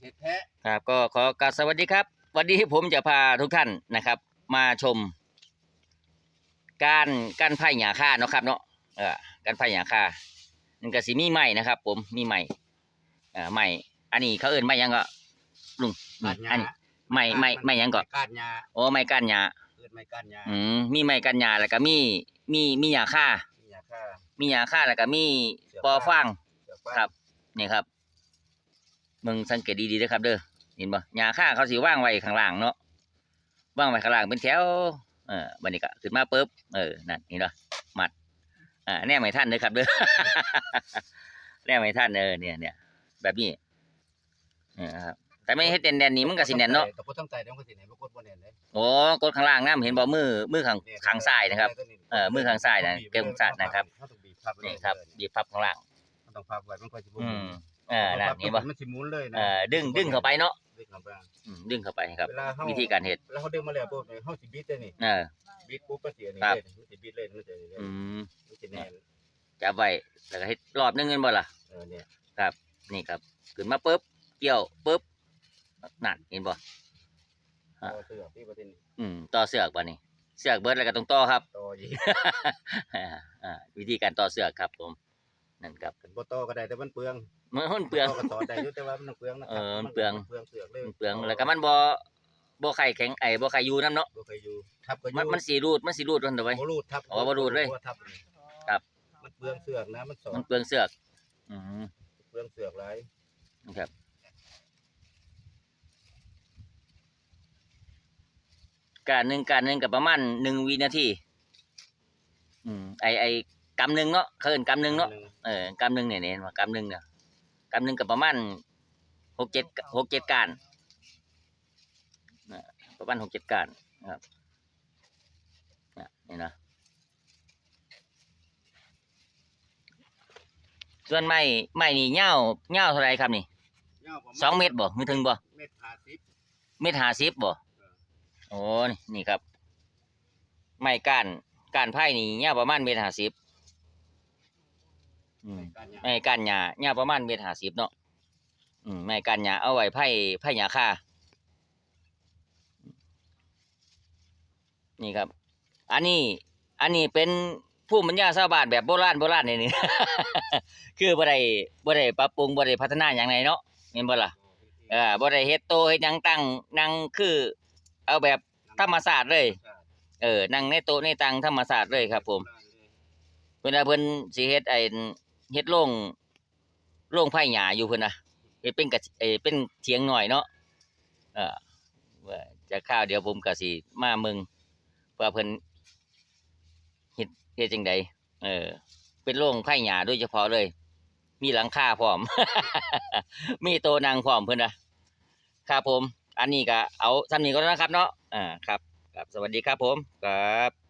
เห็ดแท้ครับก็ขอกราบสวัสดีครับ วันนี้ผมจะพาทุกท่านนะครับ มาชม การการไผ่หยาค่าเนาะครับเนาะเออการไผ่หยาค่ามันก็สิมีใหม่นะครับ ผมมีใหม่เอ่อใหม่อันนี้เขาเอิ้นใหม่หยังก็ลุงกาดหอันญ้านี้ใหม่ใหม่ใหม่หยังก็กาดหญ้าโอ้ใหม่ก้านหยาเกิดไม่กาดหญ้าอืมมีใหม่ก้านหยาแล้วก็มีมีมีหยาค่ามีหญ้าค่ามีหยาค่าแล้วก็มีปอฟางเสือกฟ้าครับนี่ครับ มึงสังเกตดีๆนะครับ เด้อเห็นบ่หญ้าค่าเขาสิว่างไว้ข้างล่างเนาะว่างไว้ข้างล่างเป็นแถวเออบัดนี้ก็ขึ้นมาปุ๊บเออนั่นนี่เนาะมัดอ่าแน่ไม่ท่านเด้อครับเด้อแน่ไม่ท่านเออเนี่ยเนี่ยแบบนี้เออครับแต่ไม่เฮ็ดแน่นๆนี่มันก็สิแน่นเนาะแต่บ่ต้องใส่เดี๋ยวมันก็สิแน่นบ่กดบ่แน่นเลยโอ้กดข้างล่างน้ำเห็นบ่มือมือข้างข้างซ้ายนะครับเออมือข้างซ้ายนะเกมซ้ายนะครับเขาต้องบีบพับไว้นี่ครับบีบพับข้างล่างมันต้องพับไว้มันค่อยสิบ่อืหมุมน เออนั่นเห็นบ่มันสิหมุนเลยนะเออดึงดึงเข้าไปเนาะดึงเข้าไปอืมดึงเข้าไปครับ เวลาเฮาวิธีการเฮ็ดแล้วเขาดึงมาแล้วปุ๊บเนี่ยเฮาสิบิดได้นี่เออ บิดปุ๊บมันสิอันนี้ครับ เลยมันสิบิดเลยมันสิเลยอืมมันสิแน่นจับไว้แล้วก็เฮ็ดรอบนึงเงินบ่ล่ะ เออเนี่ยนี่ครับขึ้นมาปุ๊บเกี่ยวปุ๊บนั่นเห็นบ่ต่อเสือกที่ประเทศนี้อืมต่อเสือกบ่นี่เสือกเบิดแล้วก็ต้องต่อครับ ต่ออีกอ่าอ่าวิธีการต่อเสือกครับผมนั่นครับกันบ่ต่อก็ได้แต่มันเปลือง มันเปลืองต่อก็ต่อได้อยู่แต่ว่ามันเปลืองนะคเอรับอมันเปลือง เปลืองเสือกเลยมันเปลืองแล้วก็มันบ่บ่ไข่แข็งไอ้บ่ไข่อยู่น้ำเนาะบ่เคยอยู่ทับก็อยู่มันมันสีรูดมันสีรูดมันเอาไว้ บ่รูดทับอ๋อบ่รูดเลยทับครับ มันเปลืองเสือกนะมันสอมัดนเปลืองเสือก อืมเปลืองเสือกหลายนะครับ การหนึ่งการหนึ่งกับประมาณหนึ่งวินาที อืมไอไอกำหนึ่งเนาะเขาเอิ้นกำหนึ่งเนาะเออกำหนึ่งเนี่ยเนี่ยเห็นว่ากำหนึ่งเนี่ย กำหนึ่งกับประมาณหกเจ็ดหกเจ็ดการนะประมาณหกเจ็ดการนะครับนะนี่นะส่วนไม้ไม้นี่เง่าเง่าเท่าไหรครับนี่ยาวประาณสองเมตรบ่มือถึงบ่เมตรห้าสิบเมตรห้าสิบบ่โอ้นี่นี่ครับไม้ก้านก้านไผ่นี่เง่าประมาณเมตรห้าสิบ อืมการยาวไม้กันหญ้าหญ้าประมาณเมตรห้าสิบเนาะอืมไม้กันหญ้าเอาไว้ไผ่ไผ่หญ้าค่านี่ครับ อันนี้ อันนี้เป็นผู้ปัญญาชาวบ้านแบบโบราณโบราณนี่นี่ คือบ่ได้บ่ได้ปรับปรุงบ่ได้พัฒนาหยังไงเนาะแม่นบ่ล่ะเออบ่ได้เฮ็ดโตเฮ็ดหยังตั้งนั่งคือ เอาแบบธรรมศาสตร์เลย เออนั่งในโต๊ะในตังธรรมศาสตร์เลยครับ ผมเวลาเพิ่นสิเฮ็ดไอ้ เฮ็ดโรงโรงไผ่หญ้าอยู่เพิ่นน่ะเฮ็ดเป็นกะเอเป็นเถียงหน่อยเนาะเออว่าจะข้าวเดี๋ยวผมก็สิมาเมืองว่าเพิ่นเฮ็ดเฮ็ดจังไดเออ เป็นโรงไผ่หญ้าโดยเฉพาะเลย มีหลังคาพร้อม มีโตนั่งพร้อมเพิ่นน่ะครับผม อันนี้ก็เอาซ้ำนี้ก็แล้วนะครับเนาะอ่าครับครับ สวัสดีครับผมครับ